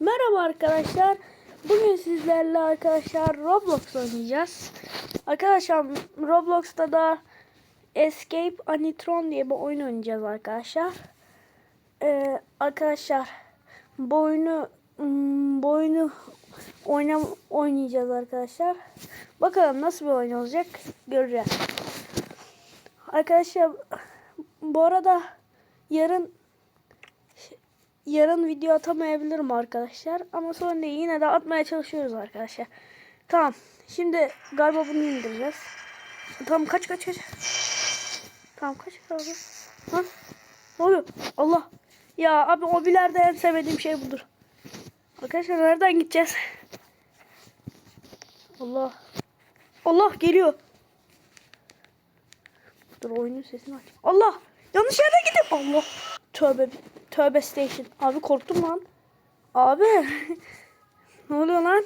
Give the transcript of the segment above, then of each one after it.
Merhaba arkadaşlar. Bugün sizlerle arkadaşlar Roblox oynayacağız. Arkadaşlar Roblox'ta da Escape Anitron diye bir oyun oynayacağız arkadaşlar. Ee, arkadaşlar bu oyunu hmm, bu oyunu oynam oynayacağız arkadaşlar. Bakalım nasıl bir oyun olacak göreceğiz. Arkadaşlar bu arada yarın yarın video atamayabilirim arkadaşlar. Ama sonra yine de atmaya çalışıyoruz arkadaşlar. Tamam. Şimdi galiba bunu indireceğiz. Tamam kaç kaç kaç. Tamam kaç abi. Ha? Ne oluyor? Allah. Ya abi hobilerde en sevmediğim şey budur. Arkadaşlar nereden gideceğiz? Allah. Allah geliyor. Dur oyunun sesini aç. Allah! Yanlış yere gittim. Allah. Tövbe tövbe station. Abi korktum lan. Abi. ne oluyor lan?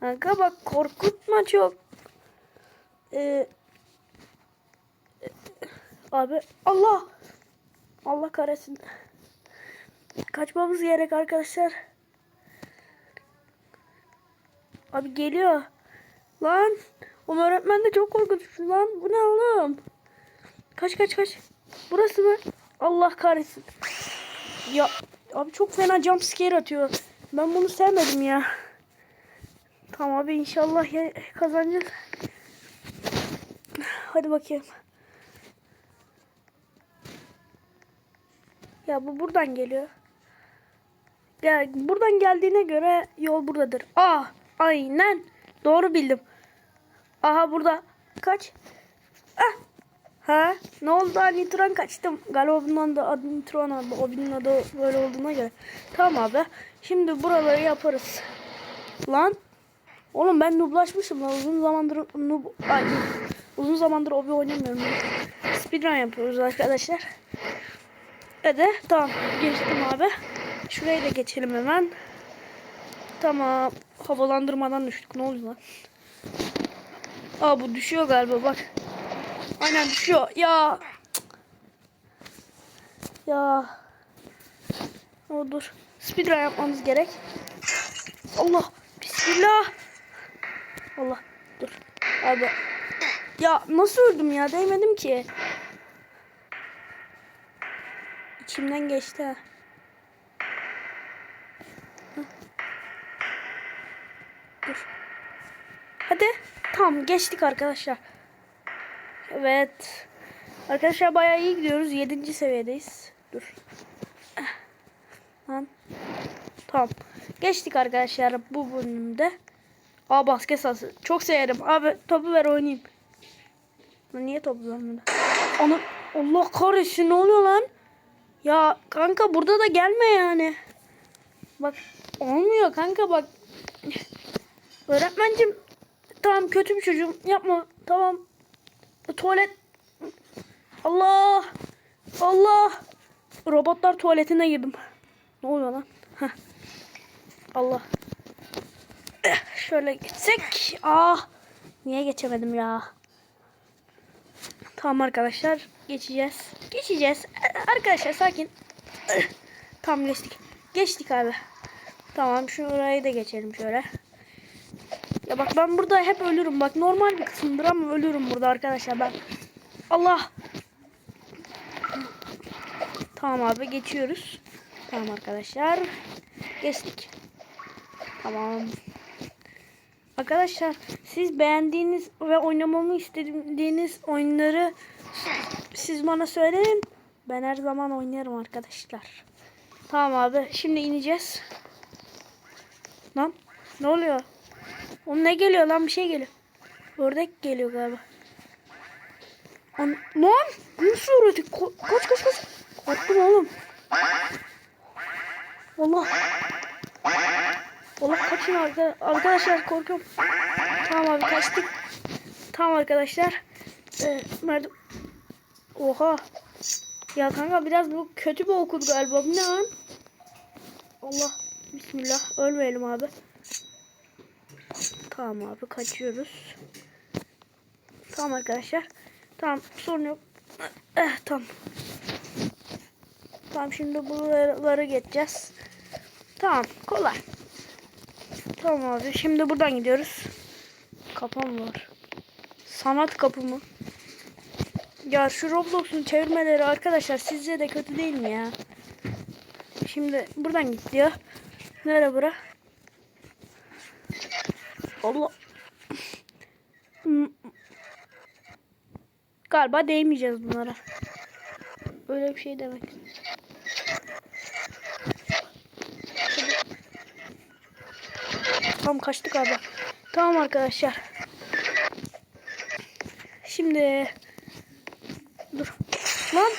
Kanka bak korkutma çok. Ee, abi Allah. Allah kahretsin. Kaçmamız gerek arkadaşlar. Abi geliyor. Lan. O öğretmen de çok korkutucu lan. Bu ne oğlum? Kaç kaç kaç. Burası mı? Allah kahretsin. Ya abi çok fena jump scare atıyor. Ben bunu sevmedim ya. Tamam abi inşallah ya- kazanacağız. Hadi bakayım. Ya bu buradan geliyor. Ya buradan geldiğine göre yol buradadır. Ah aynen. Doğru bildim. Aha burada. Kaç. Ah. Ha? Ne oldu? Nitron kaçtım. Galiba bundan da adı Nitron abi. O adı böyle olduğuna göre. Tamam abi. Şimdi buraları yaparız. Lan. Oğlum ben nublaşmışım lan. Uzun zamandır nub... Ay, uzun zamandır obi oynamıyorum. Speedrun yapıyoruz arkadaşlar. Hadi tamam. Geçtim abi. Şurayı da geçelim hemen. Tamam. Havalandırmadan düştük. Ne oldu lan? Aa bu düşüyor galiba bak. Aynen düşüyor. Ya. Ya. O dur. Speedrun yapmamız gerek. Allah. Bismillah. Allah. Dur. Abi. Ya nasıl öldüm ya? Değmedim ki. İçimden geçti ha. Dur. Hadi. Tamam geçtik arkadaşlar. Evet. Arkadaşlar bayağı iyi gidiyoruz. 7. seviyedeyiz. Dur. Lan. Tamam. Geçtik arkadaşlar bu bölümde. Aa basket sahası. Çok severim. Abi topu ver oynayayım. Lan Niye topu vermedi? Onu Allah kahretsin ne oluyor lan? Ya kanka burada da gelme yani. Bak olmuyor kanka bak. Öğretmencim tamam kötü bir çocuğum yapma tamam. Tuvalet. Allah. Allah. Robotlar tuvaletine girdim. Ne oluyor lan? Heh. Allah. Eh, Şöyle geçsek. Ah. Niye geçemedim ya? Tamam arkadaşlar. Geçeceğiz. Geçeceğiz. Eh, Arkadaşlar sakin. Eh, Tamam geçtik. Geçtik abi. Tamam şurayı da geçelim şöyle. Ya bak ben burada hep ölürüm. Bak normal bir kısımdır ama ölürüm burada arkadaşlar ben. Allah. Tamam abi geçiyoruz. Tamam arkadaşlar. Geçtik. Tamam. Arkadaşlar siz beğendiğiniz ve oynamamı istediğiniz oyunları siz bana söyleyin. Ben her zaman oynarım arkadaşlar. Tamam abi şimdi ineceğiz. Lan ne oluyor? Oğlum ne geliyor lan bir şey geliyor. Ördek geliyor galiba. An lan nasıl ördek? Ko kaç kaç kaç. Korktum oğlum. Allah. Allah kaçın arka arkadaşlar korkuyorum. Tamam abi kaçtık. Tamam arkadaşlar. Ee, merdim. Oha. Ya kanka biraz bu kötü bir okul galiba. Bu ne lan? Allah. Bismillah. Ölmeyelim abi. Tamam abi kaçıyoruz. Tamam arkadaşlar. Tamam sorun yok. Eh, tamam. Tamam şimdi buraları geçeceğiz. Tamam kolay. Tamam abi şimdi buradan gidiyoruz. Kapı mı var? Sanat kapı mı? Ya şu Roblox'un çevirmeleri arkadaşlar sizce de kötü değil mi ya? Şimdi buradan git diyor. Nere bura? Allah. Galiba değmeyeceğiz bunlara. Öyle bir şey demek. Tamam kaçtık abi. Tamam arkadaşlar. Şimdi dur. Lan.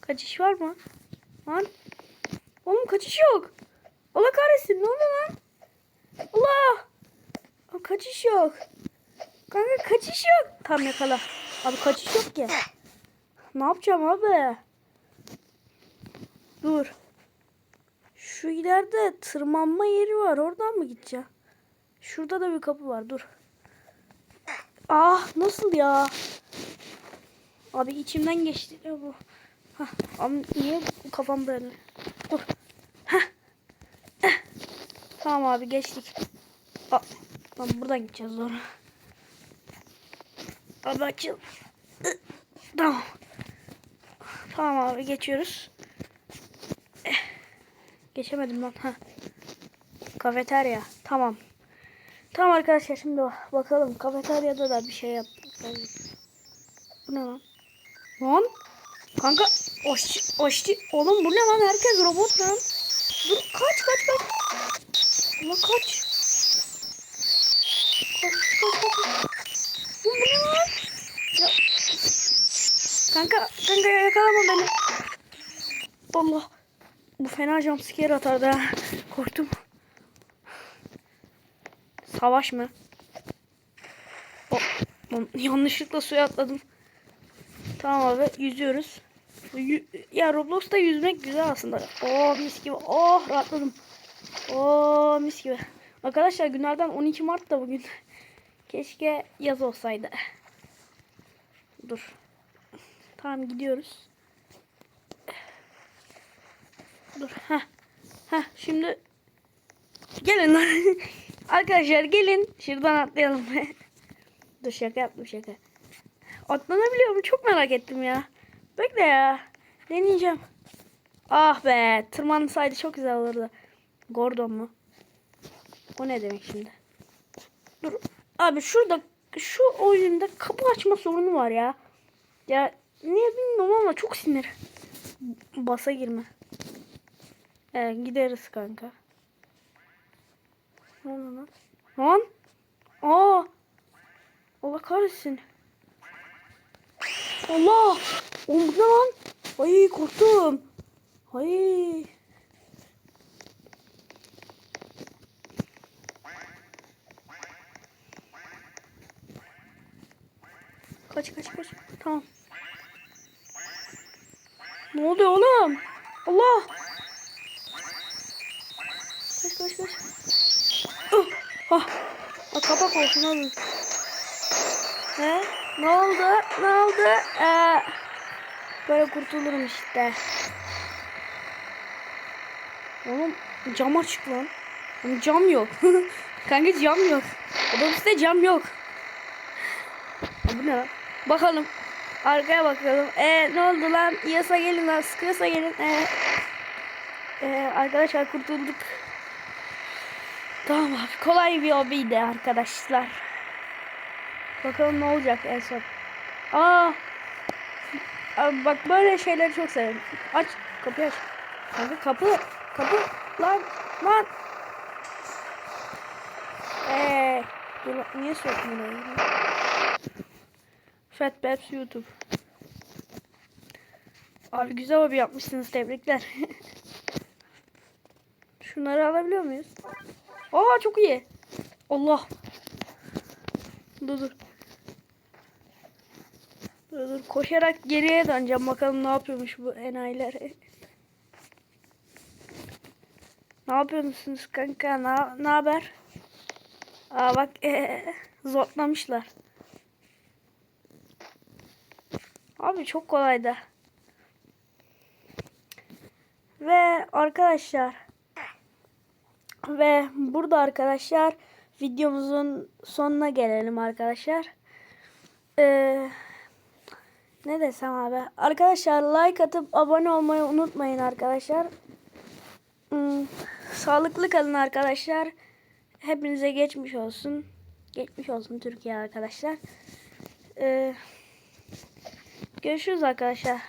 Kaçış var mı? Lan. Oğlum kaçış yok. Allah kahretsin. Ne oldu lan? Kaçış yok. Kanka kaçış yok. Tam yakala. Abi kaçış yok ki. Ne yapacağım abi? Dur. Şu ileride tırmanma yeri var. Oradan mı gideceğim? Şurada da bir kapı var. Dur. Ah nasıl ya? Abi içimden geçti ya bu. Hah, abi niye kafam böyle? Dur. Hah. Eh. Tamam abi geçtik. Aa, tamam buradan gideceğiz doğru. Abi açıl. Tamam. Tamam abi geçiyoruz. Eh, Geçemedim lan. Ha. Kafeterya. Tamam. Tamam arkadaşlar şimdi bak- bakalım. Kafeteryada da bir şey yaptık. Bu ne lan? Lan? Kanka oşçu, oşçu. Oğlum bu ne lan? Herkes robot lan. Dur kaç kaç kaç. Allah kaç. Kanka, kanka yakalama beni. Allah. Bu fena jumpscare atardı ha. Korktum. Savaş mı? O, lan yanlışlıkla suya atladım. Tamam abi yüzüyoruz. Yü- ya Roblox'ta yüzmek güzel aslında. Oh mis gibi. Oh rahatladım. Oh mis gibi. Arkadaşlar günlerden 12 Mart da bugün. Keşke yaz olsaydı. Dur. Tamam gidiyoruz. Dur. Heh. Heh şimdi gelin. Arkadaşlar gelin. Şuradan atlayalım. Dur şaka yaptım şaka. Atlanabiliyor mu? Çok merak ettim ya. Bekle ya. Deneyeceğim. Ah be. Tırmansaydı çok güzel olurdu. Gordon mu? O ne demek şimdi? Dur. Abi şurada şu oyunda kapı açma sorunu var ya. Ya niye bilmiyorum ama çok sinir. Basa girme. Ee, gideriz kanka. Ne oldu lan? Lan? Aa! Allah kahretsin. Allah! Oğlum ne lan? Ay korktum. Ay. Kaç kaç kaç. Tamam. Ne oluyor oğlum? Allah! Kaç kaç kaç. Ah! Ah! Ah, kapak olsun oğlum. He? Ne oldu? Ne oldu? Ee, böyle kurtulurum işte. Oğlum cam açık lan. Oğlum cam yok. Kanka cam yok. Otobüste cam yok. Bu ne lan? Bakalım. Arkaya bakalım. Ee, ne oldu lan? Yasa gelin lan. Sıkıyorsa gelin. Ee, ee, arkadaşlar kurtulduk. Tamam abi. Kolay bir hobiydi arkadaşlar. Bakalım ne olacak en son. Aa. Abi bak böyle şeyleri çok severim. Aç. Kapıyı aç. Kanka kapı. Kapı. Lan. Lan. Eee. Niye sokmuyor? Fat YouTube. Abi güzel hobi yapmışsınız. Tebrikler. Şunları alabiliyor muyuz? Aa çok iyi. Allah. Dur dur. Dur dur. Koşarak geriye döneceğim. Bakalım ne yapıyormuş bu enayiler. ne yapıyorsunuz kanka? Ne, ne haber? Aa bak ee, zorlamışlar. Abi çok kolaydı. Ve arkadaşlar ve burada arkadaşlar videomuzun sonuna gelelim arkadaşlar. Ee, ne desem abi. Arkadaşlar like atıp abone olmayı unutmayın arkadaşlar. Hmm, sağlıklı kalın arkadaşlar. Hepinize geçmiş olsun. Geçmiş olsun Türkiye arkadaşlar. Ee, görüşürüz arkadaşlar.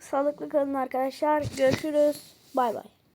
Sağlıklı kalın arkadaşlar. Görüşürüz. Bay bay.